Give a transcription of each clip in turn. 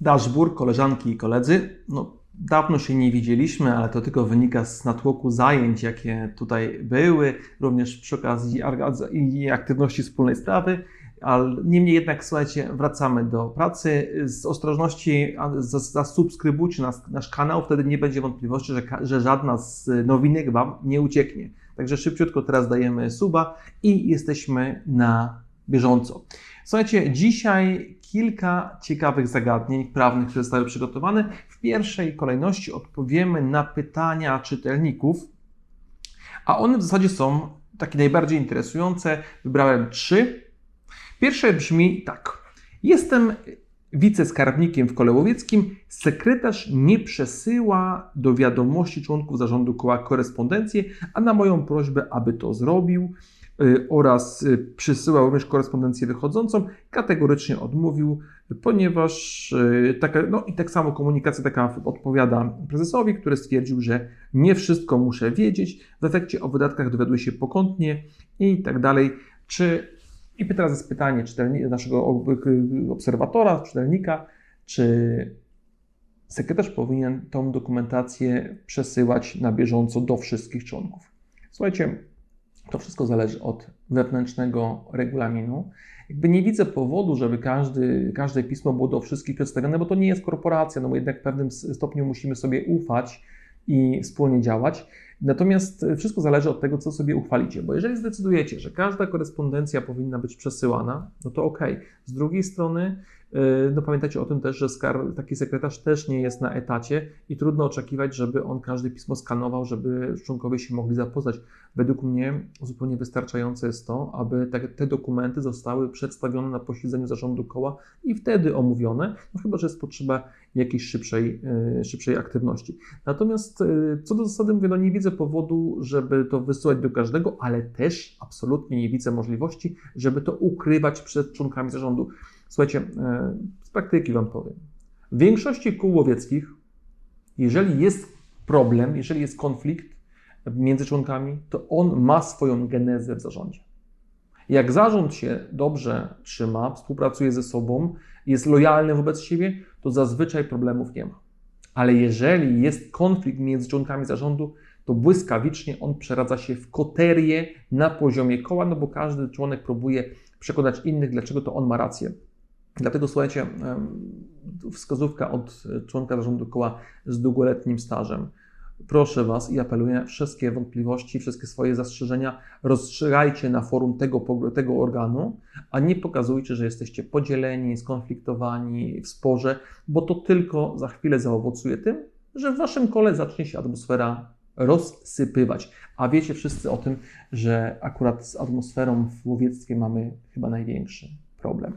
Dashboard, koleżanki i koledzy. No, dawno się nie widzieliśmy, ale to tylko wynika z natłoku zajęć, jakie tutaj były, również przy okazji aktywności wspólnej sprawy. Ale niemniej jednak, słuchajcie, wracamy do pracy. Z ostrożności zasubskrybujcie nas, nasz kanał, wtedy nie będzie wątpliwości, że, że żadna z nowinek Wam nie ucieknie. Także szybciutko teraz dajemy suba i jesteśmy na bieżąco. Słuchajcie, dzisiaj kilka ciekawych zagadnień prawnych, które zostały przygotowane. W pierwszej kolejności odpowiemy na pytania czytelników, a one w zasadzie są takie najbardziej interesujące. Wybrałem trzy. Pierwsze brzmi tak. Jestem wiceskarbnikiem w Kole Łowieckim. Sekretarz nie przesyła do wiadomości członków zarządu koła korespondencję, a na moją prośbę, aby to zrobił y, oraz y, przysyłał również korespondencję wychodzącą, kategorycznie odmówił, ponieważ y, taka, no i tak samo komunikacja taka odpowiada prezesowi, który stwierdził, że nie wszystko muszę wiedzieć, w efekcie o wydatkach dowiaduje się pokątnie i tak dalej. Czy i teraz jest pytanie naszego ob- obserwatora, czytelnika, czy sekretarz powinien tą dokumentację przesyłać na bieżąco do wszystkich członków. Słuchajcie, to wszystko zależy od wewnętrznego regulaminu. Jakby nie widzę powodu, żeby każdy, każde pismo było do wszystkich przedstawione, bo to nie jest korporacja, no bo jednak w pewnym stopniu musimy sobie ufać i wspólnie działać. Natomiast wszystko zależy od tego, co sobie uchwalicie, bo jeżeli zdecydujecie, że każda korespondencja powinna być przesyłana, no to ok. Z drugiej strony, yy, no pamiętajcie o tym też, że taki sekretarz też nie jest na etacie i trudno oczekiwać, żeby on każde pismo skanował, żeby członkowie się mogli zapoznać. Według mnie zupełnie wystarczające jest to, aby te, te dokumenty zostały przedstawione na posiedzeniu zarządu koła i wtedy omówione, no chyba, że jest potrzeba jakiejś szybszej, yy, szybszej aktywności. Natomiast co do zasady mówię, no nie widzę powodu, żeby to wysyłać do każdego, ale też absolutnie nie widzę możliwości, żeby to ukrywać przed członkami zarządu. Słuchajcie, e, z praktyki Wam powiem. W większości kół łowieckich, jeżeli jest problem, jeżeli jest konflikt między członkami, to on ma swoją genezę w zarządzie. Jak zarząd się dobrze trzyma, współpracuje ze sobą, jest lojalny wobec siebie, to zazwyczaj problemów nie ma. Ale jeżeli jest konflikt między członkami zarządu, to błyskawicznie on przeradza się w koterię na poziomie koła, no bo każdy członek próbuje przekonać innych, dlaczego to on ma rację. Dlatego słuchajcie, wskazówka od członka zarządu koła z długoletnim stażem. Proszę Was i apeluję, wszystkie wątpliwości, wszystkie swoje zastrzeżenia rozstrzygajcie na forum tego, tego organu, a nie pokazujcie, że jesteście podzieleni, skonfliktowani, w sporze, bo to tylko za chwilę zaowocuje tym, że w Waszym kole zacznie się atmosfera rozsypywać. A wiecie wszyscy o tym, że akurat z atmosferą w łowiectwie mamy chyba największy problem.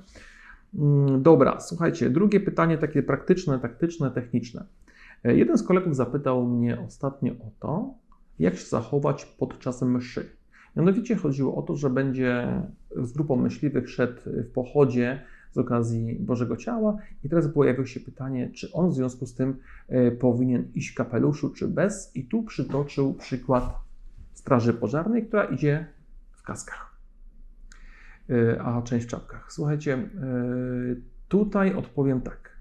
Mm, Dobra, słuchajcie, drugie pytanie takie praktyczne, taktyczne, techniczne. E, Jeden z kolegów zapytał mnie ostatnio o to, jak się zachować podczas mszy. Mianowicie chodziło o to, że będzie z grupą myśliwych szedł w pochodzie z okazji Bożego Ciała i teraz pojawiło się pytanie, czy on w związku z tym e, powinien iść w kapeluszu, czy bez. I tu przytoczył przykład Straży Pożarnej, która idzie w kaskach, e, a część w czapkach. Słuchajcie, e, tutaj odpowiem tak.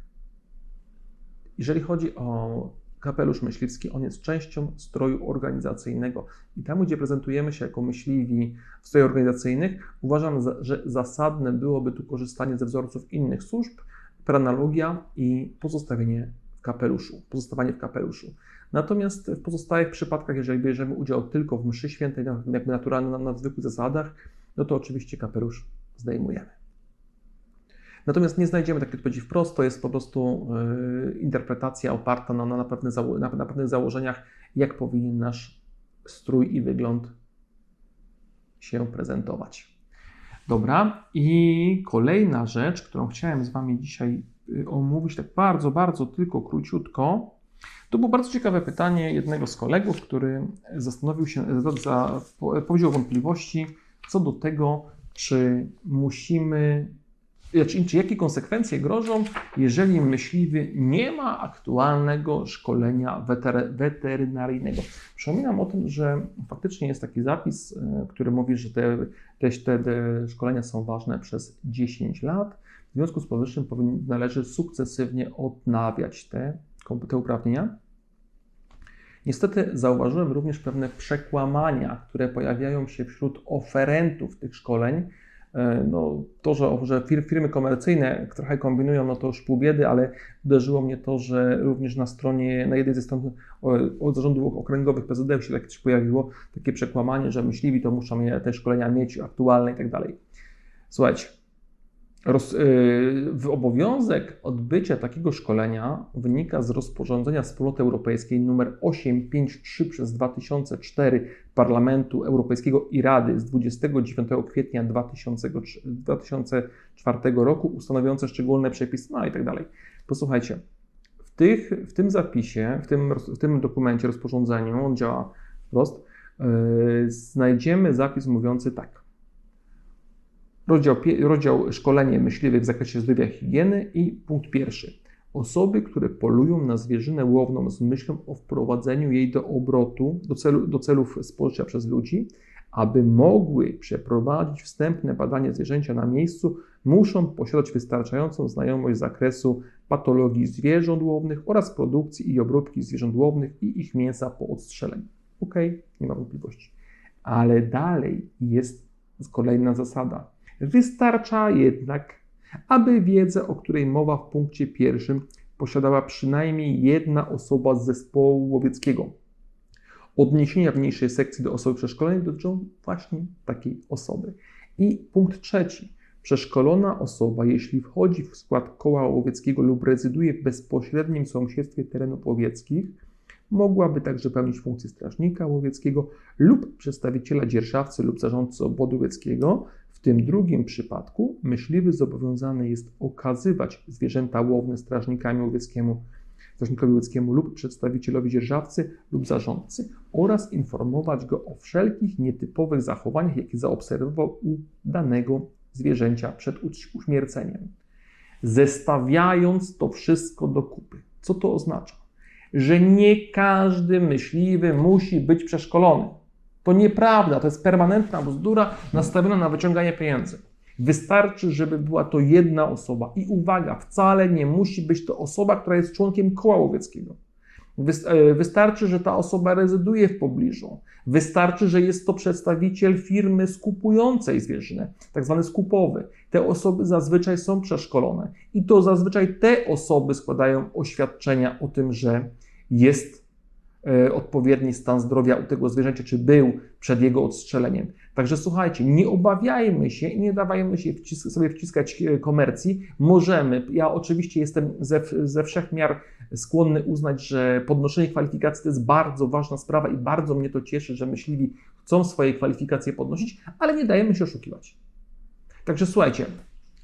Jeżeli chodzi o kapelusz myśliwski, on jest częścią stroju organizacyjnego. I tam, gdzie prezentujemy się jako myśliwi w strojach organizacyjnych, uważam, że zasadne byłoby tu korzystanie ze wzorców innych służb, analogia i pozostawienie w kapeluszu, pozostawanie w kapeluszu. Natomiast w pozostałych przypadkach, jeżeli bierzemy udział tylko w mszy świętej, jakby naturalnie na, na zwykłych zasadach, no to oczywiście kapelusz zdejmujemy. Natomiast nie znajdziemy takiej odpowiedzi wprost, to jest po prostu yy, interpretacja oparta na, na, pewne zało- na, na pewnych założeniach, jak powinien nasz strój i wygląd się prezentować. Dobra, i kolejna rzecz, którą chciałem z Wami dzisiaj y, omówić, tak bardzo, bardzo tylko króciutko, to było bardzo ciekawe pytanie jednego z kolegów, który zastanowił się, za, za, po- powiedział wątpliwości co do tego, czy musimy Czy jakie konsekwencje grożą, jeżeli myśliwy nie ma aktualnego szkolenia weter, weterynaryjnego? Przypominam o tym, że faktycznie jest taki zapis, e, który mówi, że te, te, te szkolenia są ważne przez 10 lat. W związku z powyższym należy sukcesywnie odnawiać te, te uprawnienia. Niestety zauważyłem również pewne przekłamania, które pojawiają się wśród oferentów tych szkoleń. E, no, to, że, że firmy komercyjne trochę kombinują, no to już pół biedy, ale uderzyło mnie to, że również na stronie, na jednej ze stron od zarządów okręgowych PZD się tak pojawiło takie przekłamanie, że myśliwi to muszą te szkolenia mieć aktualne i tak dalej. Słuchajcie, Roz, yy, obowiązek odbycia takiego szkolenia wynika z rozporządzenia Wspólnoty Europejskiej nr 853 przez 2004 Parlamentu Europejskiego i Rady z 29 kwietnia 2003, 2004 roku ustanawiające szczególne przepisy, no i tak dalej. Posłuchajcie, w, tych, w tym zapisie, w tym, w tym dokumencie, rozporządzeniu, on działa wprost, yy, znajdziemy zapis mówiący tak. Rozdział, rozdział szkolenie myśliwych w zakresie zdrowia higieny i punkt pierwszy. Osoby, które polują na zwierzynę łowną z myślą o wprowadzeniu jej do obrotu, do, celu, do celów spożycia przez ludzi, aby mogły przeprowadzić wstępne badanie zwierzęcia na miejscu, muszą posiadać wystarczającą znajomość zakresu patologii zwierząt łownych oraz produkcji i obróbki zwierząt łownych i ich mięsa po odstrzeleniu. Ok, nie ma wątpliwości. Ale dalej jest kolejna zasada. Wystarcza jednak, aby wiedzę, o której mowa w punkcie pierwszym, posiadała przynajmniej jedna osoba z zespołu łowieckiego. Odniesienia w niniejszej sekcji do osoby przeszkolonej dotyczą właśnie takiej osoby. I punkt trzeci. Przeszkolona osoba, jeśli wchodzi w skład koła łowieckiego lub rezyduje w bezpośrednim sąsiedztwie terenów łowieckich, mogłaby także pełnić funkcję strażnika łowieckiego lub przedstawiciela dzierżawcy lub zarządcy obodu łowieckiego, w tym drugim przypadku myśliwy zobowiązany jest okazywać zwierzęta łowne strażnikami łowieckiemu, strażnikowi łowieckiemu lub przedstawicielowi dzierżawcy lub zarządcy oraz informować go o wszelkich nietypowych zachowaniach, jakie zaobserwował u danego zwierzęcia przed uśmierceniem. Zestawiając to wszystko do kupy. Co to oznacza? Że nie każdy myśliwy musi być przeszkolony. To nieprawda, to jest permanentna bzdura nastawiona na wyciąganie pieniędzy. Wystarczy, żeby była to jedna osoba. I uwaga, wcale nie musi być to osoba, która jest członkiem koła łowieckiego. E, wystarczy, że ta osoba rezyduje w pobliżu. Wystarczy, że jest to przedstawiciel firmy skupującej zwierzynę, tak zwany skupowy. Te osoby zazwyczaj są przeszkolone i to zazwyczaj te osoby składają oświadczenia o tym, że jest odpowiedni stan zdrowia u tego zwierzęcia, czy był przed jego odstrzeleniem. Także słuchajcie, nie obawiajmy się i nie dawajmy się wcis sobie wciskać e, komercji. Możemy, ja oczywiście jestem ze, ze wszech miar skłonny uznać, że podnoszenie kwalifikacji to jest bardzo ważna sprawa i bardzo mnie to cieszy, że myśliwi chcą swoje kwalifikacje podnosić, ale nie dajemy się oszukiwać. Także słuchajcie,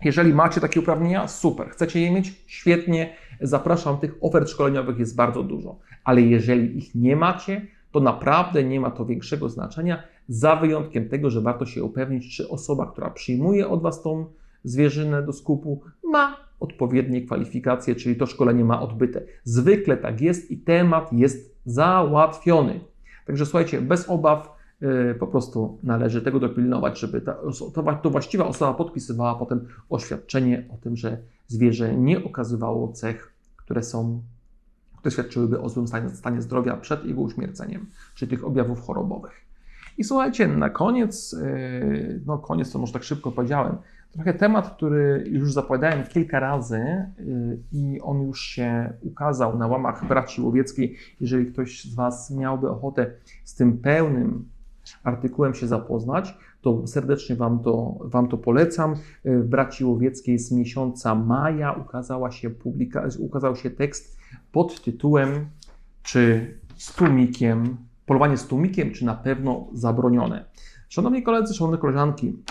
jeżeli macie takie uprawnienia, super. Chcecie je mieć? Świetnie. Zapraszam, tych ofert szkoleniowych jest bardzo dużo. Ale jeżeli ich nie macie, to naprawdę nie ma to większego znaczenia, za wyjątkiem tego, że warto się upewnić, czy osoba, która przyjmuje od Was tą zwierzynę do skupu, ma odpowiednie kwalifikacje, czyli to szkolenie ma odbyte. Zwykle tak jest i temat jest załatwiony. Także słuchajcie, bez obaw Y, po prostu należy tego dopilnować, żeby ta, to, to właściwa osoba podpisywała potem oświadczenie o tym, że zwierzę nie okazywało cech, które są, które świadczyłyby o złym stanie, stanie zdrowia przed jego uśmierceniem, czyli tych objawów chorobowych. I słuchajcie, na koniec, y, no koniec to może tak szybko powiedziałem, trochę temat, który już zapowiadałem kilka razy y, i on już się ukazał na łamach braci łowieckiej. Jeżeli ktoś z Was miałby ochotę z tym pełnym artykułem się zapoznać, to serdecznie Wam to, wam to polecam. W Braci Łowieckiej z miesiąca maja ukazała się publika, ukazał się tekst pod tytułem Czy z tłumikiem, polowanie z tłumikiem, czy na pewno zabronione? Szanowni koledzy, szanowne koleżanki,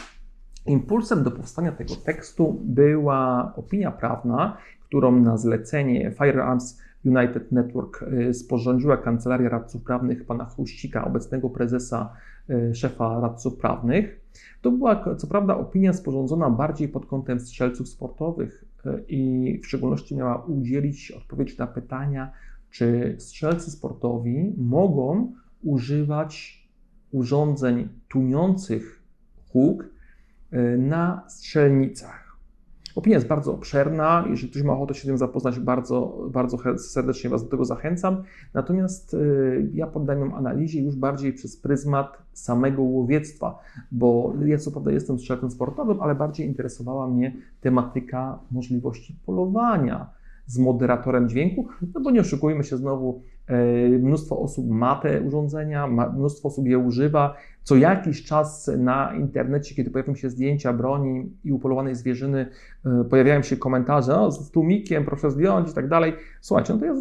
impulsem do powstania tego tekstu była opinia prawna, którą na zlecenie Firearms United Network y, sporządziła Kancelaria Radców Prawnych pana Chruścika, obecnego prezesa e, szefa radców prawnych. To była co prawda opinia sporządzona bardziej pod kątem strzelców sportowych e, i w szczególności miała udzielić odpowiedzi na pytania, czy strzelcy sportowi mogą używać urządzeń tłumiących huk e, na strzelnicach. Opinia jest bardzo obszerna. Jeżeli ktoś ma ochotę się z tym zapoznać, bardzo, bardzo serdecznie Was do tego zachęcam. Natomiast y, ja poddam ją analizie już bardziej przez pryzmat samego łowiectwa, bo ja co prawda jestem strzelcem sportowym, ale bardziej interesowała mnie tematyka możliwości polowania z moderatorem dźwięku, no bo nie oszukujmy się znowu, e, mnóstwo osób ma te urządzenia, mnóstwo osób je używa. Co jakiś czas na internecie, kiedy pojawią się zdjęcia broni i upolowanej zwierzyny, e, pojawiają się komentarze, o, z tłumikiem proszę zdjąć i tak dalej. Słuchajcie, no to ja,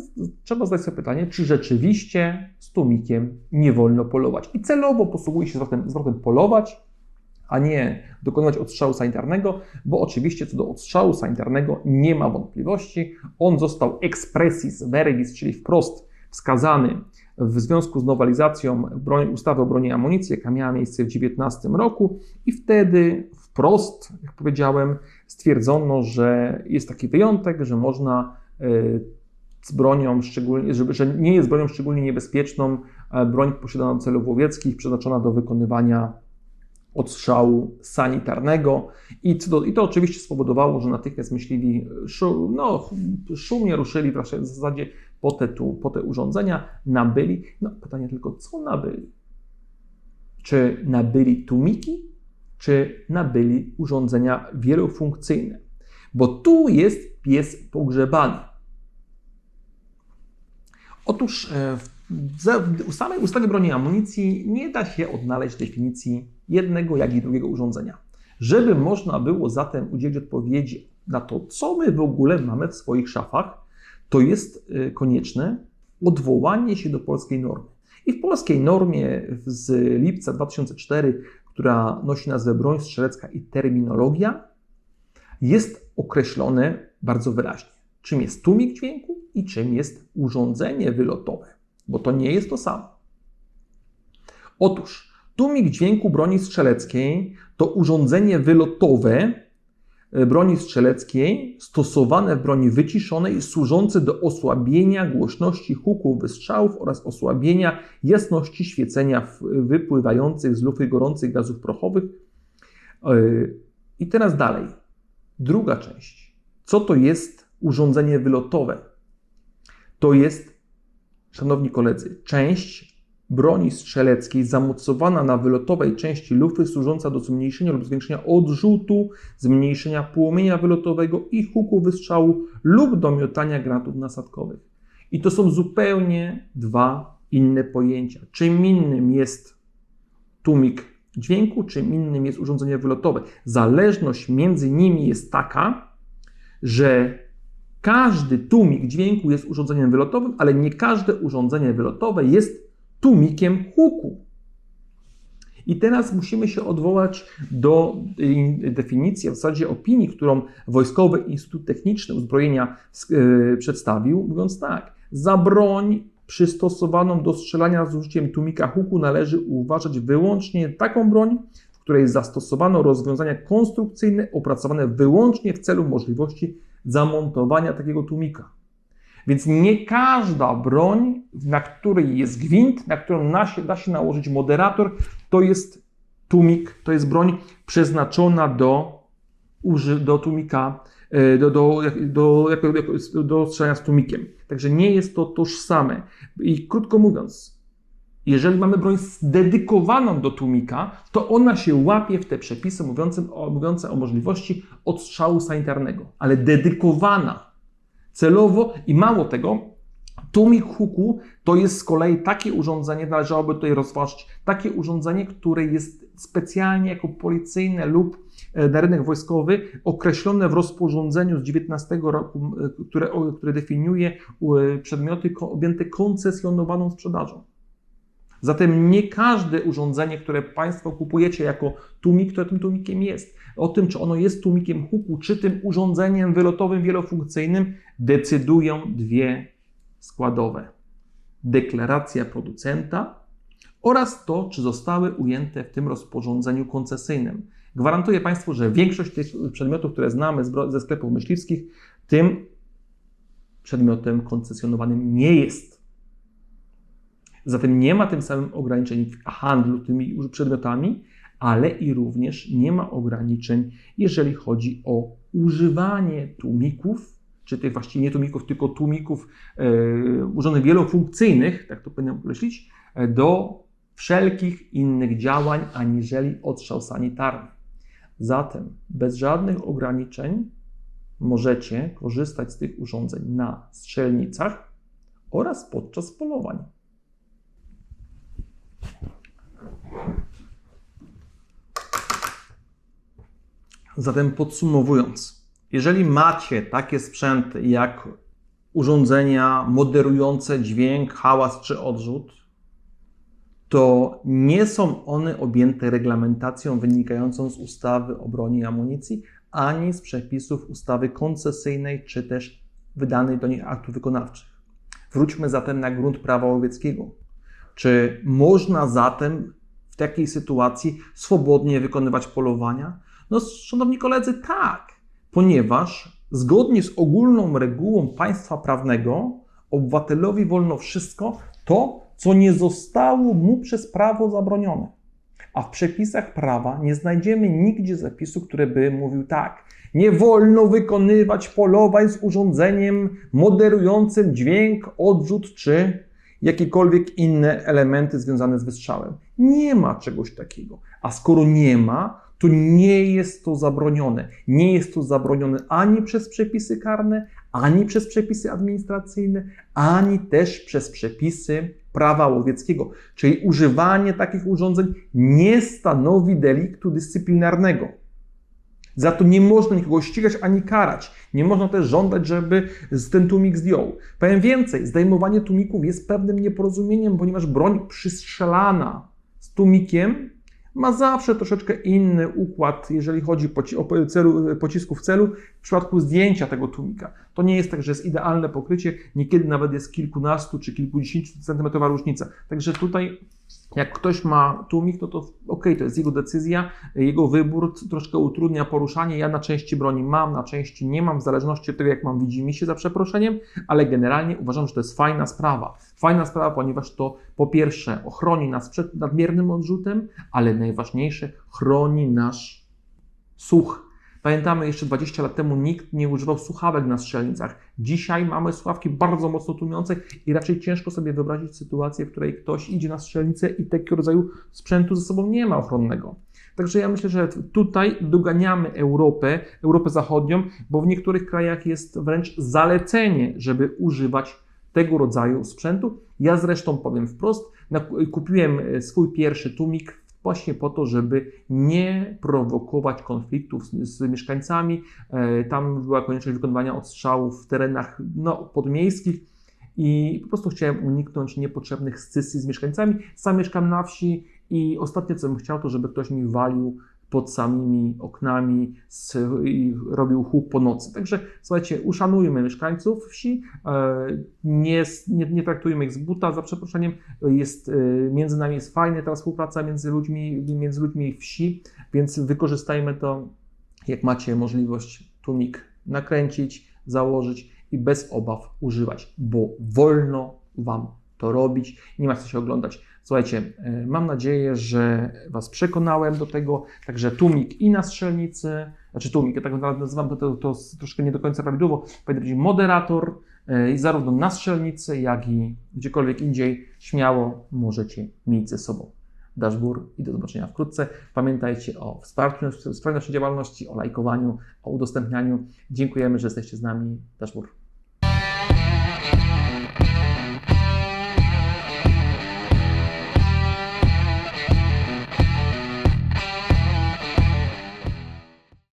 trzeba zadać sobie pytanie, czy rzeczywiście z tłumikiem nie wolno polować. I celowo posługuję się zwrotem, zwrotem polować, a nie dokonywać odstrzału sanitarnego, bo oczywiście co do odstrzału sanitarnego nie ma wątpliwości. On został expressis verbis, czyli wprost wskazany w związku z nowelizacją ustawy o broni i amunicji, jaka miała miejsce w 19 roku i wtedy wprost, jak powiedziałem, stwierdzono, że jest taki wyjątek, że można e, z bronią szczególnie, że, że nie jest bronią szczególnie niebezpieczną e, broń posiadana do celów łowieckich, przeznaczona do wykonywania odstrzału sanitarnego i, to, i to oczywiście spowodowało, że natychmiast myśliwi szum, no, szumnie ruszyli w zasadzie po te, tu, po te urządzenia, nabyli. No pytanie tylko, co nabyli? Czy nabyli tłumiki, czy nabyli urządzenia wielofunkcyjne? Bo tu jest pies pogrzebany. Otóż e, w samej ustawie broni amunicji nie da się odnaleźć definicji jednego, jak i drugiego urządzenia. Żeby można było zatem udzielić odpowiedzi na to, co my w ogóle mamy w swoich szafach, to jest y, konieczne odwołanie się do polskiej normy. I w polskiej normie z lipca 2004, która nosi nazwę broń strzelecka i terminologia, jest określone bardzo wyraźnie, czym jest tłumik dźwięku i czym jest urządzenie wylotowe, bo to nie jest to samo. Otóż Tłumik dźwięku broni strzeleckiej to urządzenie wylotowe e, broni strzeleckiej stosowane w broni wyciszonej służące do osłabienia głośności huków wystrzałów oraz osłabienia jasności świecenia wypływających z lufy gorących gazów prochowych. E, I teraz dalej. Druga część. Co to jest urządzenie wylotowe? To jest, szanowni koledzy, część broni strzeleckiej zamocowana na wylotowej części lufy służąca do zmniejszenia lub zwiększenia odrzutu, zmniejszenia płomienia wylotowego i huku wystrzału lub do miotania granatów nasadkowych. I to są zupełnie dwa inne pojęcia. Czym innym jest tłumik dźwięku, czym innym jest urządzenie wylotowe. Zależność między nimi jest taka, że każdy tłumik dźwięku jest urządzeniem wylotowym, ale nie każde urządzenie wylotowe jest tłumikiem huku. I teraz musimy się odwołać do definicji, a w zasadzie opinii, którą Wojskowy Instytut Techniczny Uzbrojenia yy, przedstawił, mówiąc tak: za broń przystosowaną do strzelania z użyciem tłumika huku należy uważać wyłącznie taką broń, w której zastosowano rozwiązania konstrukcyjne opracowane wyłącznie w celu możliwości zamontowania takiego tłumika. Więc nie każda broń, na której jest gwint, na którą da się nałożyć moderator, to jest tłumik, to jest broń przeznaczona do, do e, do, do, do, do, do strzelania z tłumikiem. Także nie jest to tożsame. I krótko mówiąc, jeżeli mamy broń dedykowaną do tłumika, to ona się łapie w te przepisy mówiące o, mówiące o możliwości odstrzału sanitarnego, ale dedykowana celowo i mało tego, tłumik huku to jest z kolei takie urządzenie, należałoby tutaj rozważyć, takie urządzenie, które jest specjalnie jako policyjne lub e, na rynek wojskowy określone w rozporządzeniu z 19 roku, e, które, które definiuje e, przedmioty objęte koncesjonowaną sprzedażą. Zatem nie każde urządzenie, które Państwo kupujecie jako tłumik, to tym tłumikiem jest. O tym, czy ono jest tłumikiem huku, czy tym urządzeniem wylotowym wielofunkcyjnym, decydują dwie składowe. Deklaracja producenta oraz to, czy zostały ujęte w tym rozporządzeniu koncesyjnym. Gwarantuję Państwu, że większość tych przedmiotów, które znamy ze sklepów myśliwskich, tym przedmiotem koncesjonowanym nie jest. Zatem nie ma tym samym ograniczeń w handlu tymi przedmiotami, ale i również nie ma ograniczeń, jeżeli chodzi o używanie tłumików, czy tych właściwie nie tłumików, tylko tłumików e, urządzeń wielofunkcyjnych, tak to powinienem określić, e, do wszelkich innych działań aniżeli odstrzał sanitarny. Zatem bez żadnych ograniczeń możecie korzystać z tych urządzeń na strzelnicach oraz podczas polowań. Zatem podsumowując, jeżeli macie takie sprzęty jak urządzenia moderujące dźwięk, hałas czy odrzut, to nie są one objęte reglamentacją wynikającą z ustawy o broni i amunicji, ani z przepisów ustawy koncesyjnej, czy też wydanych do nich aktów wykonawczych. Wróćmy zatem na grunt prawa łowieckiego. Czy można zatem w takiej sytuacji swobodnie wykonywać polowania? No, szanowni koledzy, tak, ponieważ zgodnie z ogólną regułą państwa prawnego obywatelowi wolno wszystko to, co nie zostało mu przez prawo zabronione. A w przepisach prawa nie znajdziemy nigdzie zapisu, który by mówił tak. Nie wolno wykonywać polowań z urządzeniem moderującym dźwięk, odrzut czy jakiekolwiek inne elementy związane z wystrzałem. Nie ma czegoś takiego. A skoro nie ma, to nie jest to zabronione. Nie jest to zabronione ani przez przepisy karne, ani przez przepisy administracyjne, ani też przez przepisy prawa łowieckiego. Czyli używanie takich urządzeń nie stanowi deliktu dyscyplinarnego. Za to nie można nikogo ścigać ani karać. Nie można też żądać, żeby ten tłumik zdjął. Powiem więcej, zdejmowanie tłumików jest pewnym nieporozumieniem, ponieważ broń przystrzelana z tłumikiem ma zawsze troszeczkę inny układ, jeżeli chodzi o celu, w celu, w przypadku zdjęcia tego tłumika. To nie jest tak, że jest idealne pokrycie, niekiedy nawet jest kilkunastu czy kilkudziesięciu centymetrowa różnica. Także tutaj jak ktoś ma tłumik, no to ok, to jest jego decyzja, jego wybór, troszkę utrudnia poruszanie. Ja na części broni mam, na części nie mam, w zależności od tego, jak mam widzimy się za przeproszeniem, ale generalnie uważam, że to jest fajna sprawa. Fajna sprawa, ponieważ to po pierwsze ochroni nas przed nadmiernym odrzutem, ale najważniejsze, chroni nasz słuch Pamiętamy, jeszcze 20 lat temu nikt nie używał słuchawek na strzelnicach. Dzisiaj mamy słuchawki bardzo mocno tłumiące i raczej ciężko sobie wyobrazić sytuację, w której ktoś idzie na strzelnicę i takiego rodzaju sprzętu ze sobą nie ma ochronnego. Także ja myślę, że tutaj doganiamy Europę, Europę Zachodnią, bo w niektórych krajach jest wręcz zalecenie, żeby używać tego rodzaju sprzętu. Ja zresztą powiem wprost, kupiłem swój pierwszy tłumik właśnie po to, żeby nie prowokować konfliktów z, z mieszkańcami. E, tam była konieczność wykonywania odstrzałów w terenach no, podmiejskich i po prostu chciałem uniknąć niepotrzebnych scysji z mieszkańcami. Sam mieszkam na wsi i ostatnie, co bym chciał, to żeby ktoś mi walił pod samymi oknami z, i robił huk po nocy. Także słuchajcie, uszanujmy mieszkańców wsi, e, nie, nie, nie traktujmy ich z buta, za przeproszeniem. Jest, e, między nami jest fajna ta współpraca między ludźmi, między ludźmi wsi, więc wykorzystajmy to, jak macie możliwość tłumik nakręcić, założyć i bez obaw używać, bo wolno Wam to robić, nie ma co się oglądać. Słuchajcie, e, mam nadzieję, że Was przekonałem do tego, także tłumik i na strzelnicy, znaczy tłumik, ja tak nazywam to, to, to troszkę nie do końca prawidłowo, powinien być moderator e, i zarówno na strzelnicy, jak i gdziekolwiek indziej śmiało możecie mieć ze sobą dashboard i do zobaczenia wkrótce. Pamiętajcie o wsparciu, naszej działalności, o lajkowaniu, o udostępnianiu. Dziękujemy, że jesteście z nami. Dashboard.